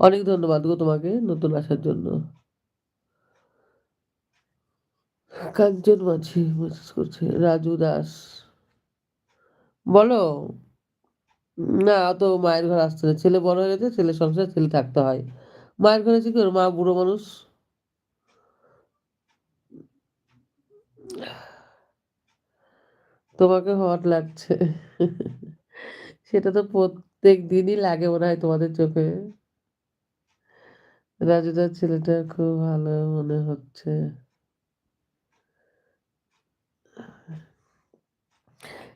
অনেক ধন্যবাদ গো তোমাকে নতুন আসার জন্য। কাঞ্চন মাঝি মেসেজ করছে। রাজু দাস। বলো। না তো মায়ের ঘর আসছে না। ছেলে বড় হয়ে গেছে, ছেলে সংসারে ছেলে থাকতে হয়। মায়ের ঘরে কি করব? মা বুড়ো মানুষ। তোমাকে হট লাগছে। সেটা তো প্রত্যেক দিনই লাগে মনে হয় তোমাদের চোখে। রাজুদার ছেলেটা খুব ভালো মনে হচ্ছে।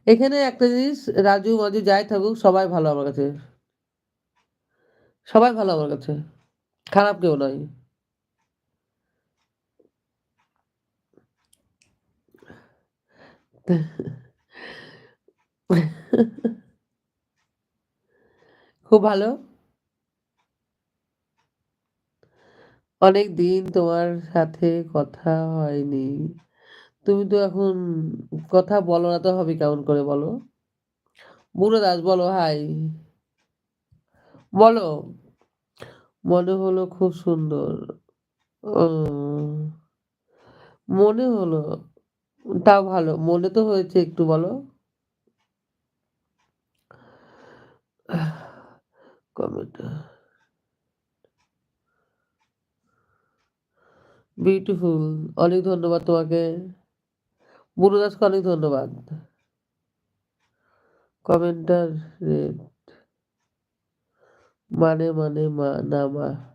এখানে একটা জিনিস রাজু, মাজু যাই থাকুক সবাই ভালো আমার কাছে। সবাই ভালো আমার কাছে। খারাপ কেউ নয়। খুব ভালো। অনেকদিন তোমার সাথে কথা হয়নি। তুমি তো এখন কথা বলো না তো হবে কেমন করে বলো? বুড়ো দাস বলো, হাই। বলো। মনে হলো খুব সুন্দর। মনে হলো। তা ভালো। মনে তো হয়েছে একটু বলো। কমেন্ট বিউটিফুল অনেক ধন্যবাদ তোমাকে। বুড়ো দাসকে অনেক ধন্যবাদ। কমেন্টার রেড মানে মানে মা না মা।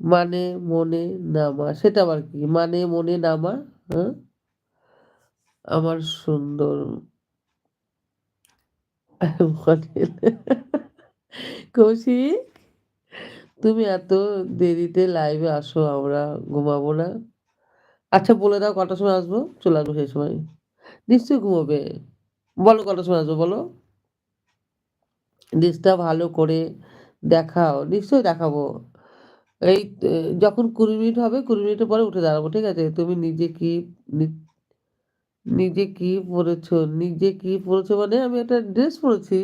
মানে মনে, নামা সেটা আবার কি? মানে মনে, নামা হ্যাঁ? আমার সুন্দর কৌশিক তুমি এত দেরিতে লাইভে আসো, আমরা ঘুমাবো না? আচ্ছা বলে দাও কটার সময় আসব? চলে আসব সেই সময়। নিশ্চয়ই ঘুমাবে। বলো কটার সময় আসব, বলো? লিস্টটা ভালো করে দেখাও। নিশ্চয়ই দেখাবো। এই যখন ২০ মিনিট হবে ২০ মিনিটের পরে উঠে দাঁড়াবো। ঠিক আছে? তুমি নিজে কি নিজে কি পড়েছো? নিজে কি পরেছো মানে আমি একটা ড্রেস পরেছি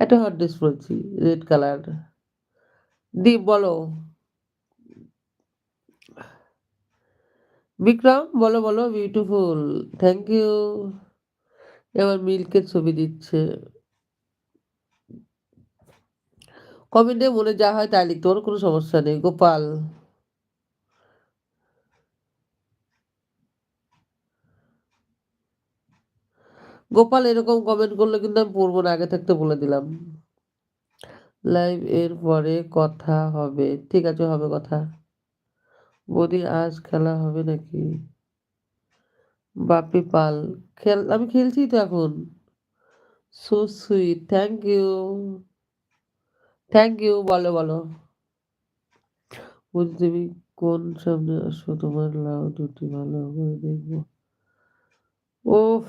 একটা হট ড্রেস পরেছি রেড কালার। দীপ বলো। বিক্রম বলো, বলো বিউটিফুল। Thank you. এবার মিল্কের ছবি দিচ্ছে। কমেন্টে মনে যা হয় তাই লিখতে পারো কোনো সমস্যা নেই। গোপাল। গোপাল এরকম কমেন্ট করলে কিন্তু আমি পড়ব না আগে থাকতে বলে দিলাম। লাইভ এর পরে কথা হবে। ঠিক আছে হবে কথা। বৌদি আজ খেলা হবে নাকি? বাপি পাল। খেল আমি খেলছি তো এখন। So sweet. Thank you. Thank you. বলো, বলো। তুমি কোন সামনে আসো তোমার লাউ দুটি ভালো করে দেখব। ওফ!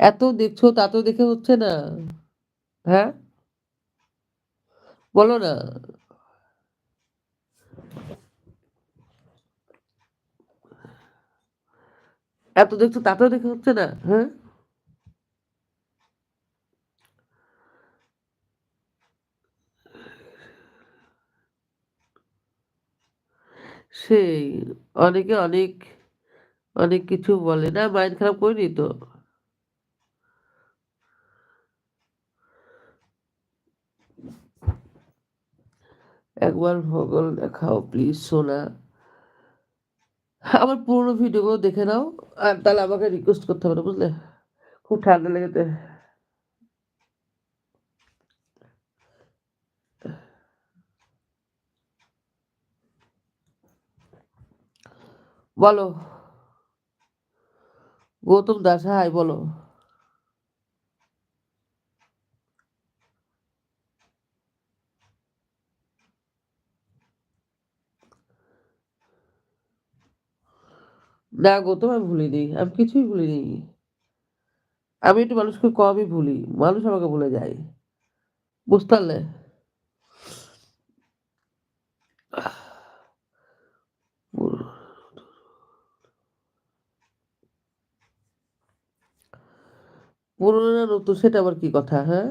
এত দেখছ তা তো দেখে হচ্ছে না? হ্যাঁ? বলো না। এত দেখছ তাতেও দেখে হচ্ছে না? হ্যাঁ? সেই অনেকে অনেক, অনেক কিছু বলে। না মাইন্ড খারাপ করিনি তো। একবার ভগল দেখাও প্লিজ সোনা। আমার পুরনো ভিডিওগুলো দেখে নাও। আর তাহলে আমাকে রিকোয়েস্ট করতে হবে বুঝলে? খুব ঠান্ডা লেগেছে। বলো। গৌতম দাস হাই বলো। না গৌতম আমি ভুলিনি। আমি কিছুই ভুলিনি। আমি একটু মানুষকে কমই ভুলি। মানুষ আমাকে ভুলে যায়। বুঝতে পারলে? পুরনো না নতুন সেটা আবার কি কথা, হ্যাঁ?